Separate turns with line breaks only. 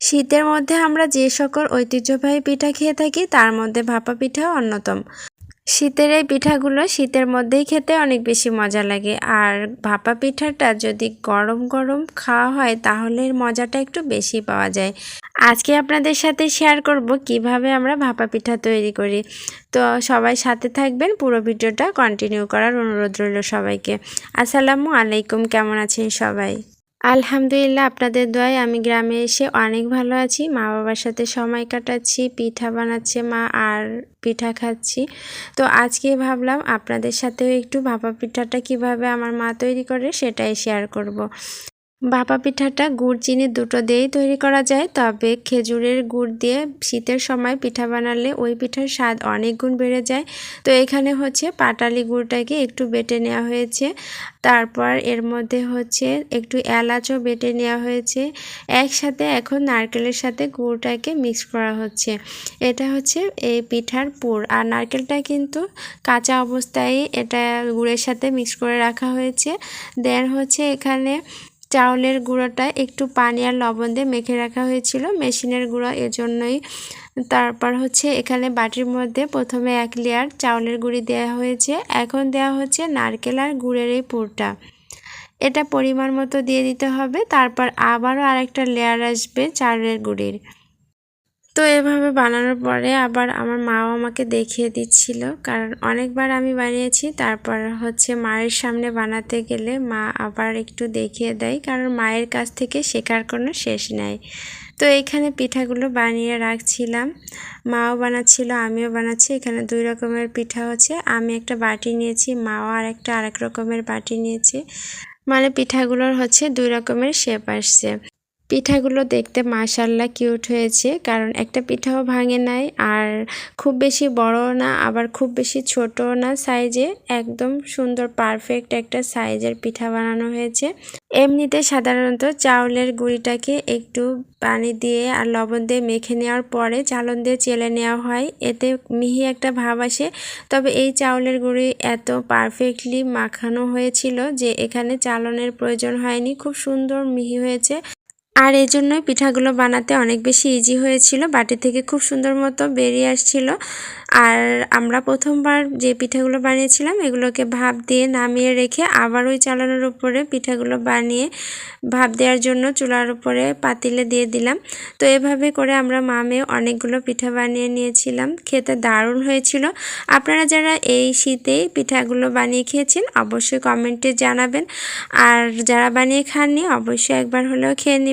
শীতের মধ্যে আমরা যে সকল ঐতিহ্যবাহী পিঠা খেয়ে থাকি, তার মধ্যে ভাপা পিঠাও অন্যতম। শীতের এই পিঠাগুলো শীতের মধ্যেই খেতে অনেক বেশি মজা লাগে। আর ভাপা পিঠাটা যদি গরম গরম খাওয়া হয়, তাহলে মজাটা একটু বেশি পাওয়া যায়। আজকে আপনাদের সাথে শেয়ার করব কীভাবে আমরা ভাপা পিঠা তৈরি করি। তো সবাই সাথে থাকবেন, পুরো ভিডিওটা কন্টিনিউ করার অনুরোধ রইল সবাইকে। আসসালামু আলাইকুম, কেমন আছেন সবাই? আলহামদুলিল্লাহ, আপনাদের দয়ায় আমি গ্রামে এসে অনেক ভালো আছি মা বাবার সাথে সময় কাটাচ্ছি, পিঠা বানাচ্ছে মা আর পিঠা খাচ্ছি তো আজকে ভাবলাম আপনাদের সাথেও একটু ভাপা পিঠাটা কীভাবে আমার মা তৈরি করে সেটাই শেয়ার করব। ভাপা পিঠাটা গুড় চিনি দুটো দিয়েই তৈরি করা যায়, তবে খেজুরের গুড় দিয়ে শীতের সময় পিঠা বানালে ওই পিঠার স্বাদ অনেক গুণ বেড়ে যায়। তো এখানে হচ্ছে পাটালি গুড়টাকে একটু বেটে নেওয়া হয়েছে, তারপর এর মধ্যে হচ্ছে একটু এলাচও বেটে নেওয়া হয়েছে। একসাথে এখন নারকেলের সাথে গুড়টাকে মিক্স করা হচ্ছে। এটা হচ্ছে এই পিঠার পুর, আর নারকেলটা কিন্তু কাঁচা অবস্থায় এটা গুড়ের সাথে মিক্স করে রাখা হয়েছে। দেন হচ্ছে এখানে চাউলের গুঁড়োটা একটু পানি আর লবণ দিয়ে মেখে রাখা হয়েছিল। মেশিনের গুঁড়ো এজন্যই। তারপর হচ্ছে এখানে বাটির মধ্যে প্রথমে এক লেয়ার চাউলের গুঁড়ি দেওয়া হয়েছে। এখন দেওয়া হচ্ছে নারকেল আর গুড়ের এই পুরটা। এটা পরিমাণ মতো দিয়ে দিতে হবে। তারপর আবারও আরেকটা লেয়ার আসবে চাউলের গুঁড়ির। তো এভাবে বানানোর পরে আবার আমার মাও আমাকে দেখিয়ে দিচ্ছিল। কারণ অনেকবার আমি বানিয়েছি, তারপর হচ্ছে মায়ের সামনে বানাতে গেলে মা আবার একটু দেখিয়ে দেয়, কারণ মায়ের কাছ থেকে শেখার কোনো শেষ নেই। তো এখানে পিঠাগুলো বানিয়ে রাখছিলাম। মাও বানাচ্ছিল, আমিও বানাচ্ছি। এখানে দুই রকমের পিঠা হচ্ছে। আমি একটা বাটি নিয়েছি, মাও আর একটা আরেক রকমের বাটি নিয়েছি। মানে পিঠাগুলোর হচ্ছে দুই রকমের শেপ আসছে। পিঠাগুলো দেখতে মাশাল্লাহ কিউট হয়েছে। কারণ একটা পিঠাও ভাঙে নাই, আর খুব বেশি বড় না, আবার খুব বেশি ছোট না সাইজে। একদম সুন্দর, পারফেক্ট একটা সাইজের পিঠা বানানো হয়েছে। এমনিতে সাধারণত চাউলের গুঁড়িটাকে একটু পানি দিয়ে আর লবণ দিয়ে মেখে নেওয়ার পরে চালন দিয়ে চেলে নেওয়া হয়। এতে মিহি একটা ভাব আসে। তবে এই চাউলের গুঁড়ি এত পারফেক্টলি মাখানো হয়েছিল যে এখানে চালনের প্রয়োজন হয়নি। খুব সুন্দর মিহি হয়েছে। আর এই জন্যই পিঠাগুলো বানাতে অনেক বেশি ইজি হয়েছিল। বাটি থেকে খুব সুন্দর মতো বেরিয়ে আসছিল। আর আমরা প্রথমবার যে পিঠাগুলো বানিয়েছিলাম, এগুলোকে ভাপ দিয়ে নামিয়ে রেখে আবার ওই চালানোর উপরে পিঠাগুলো বানিয়ে ভাপ দেওয়ার জন্য চুলার উপরে পাতিলে দিয়ে দিলাম। তো এভাবে করে আমরা মামে অনেকগুলো পিঠা বানিয়ে নিয়েছিলাম। খেতে দারুণ হয়েছিল। আপনারা যারা এই শীতেই পিঠাগুলো বানিয়ে খেয়েছেন, অবশ্যই কমেন্টে জানাবেন। আর যারা বানিয়ে খাননি, অবশ্যই একবার হলেও খেয়ে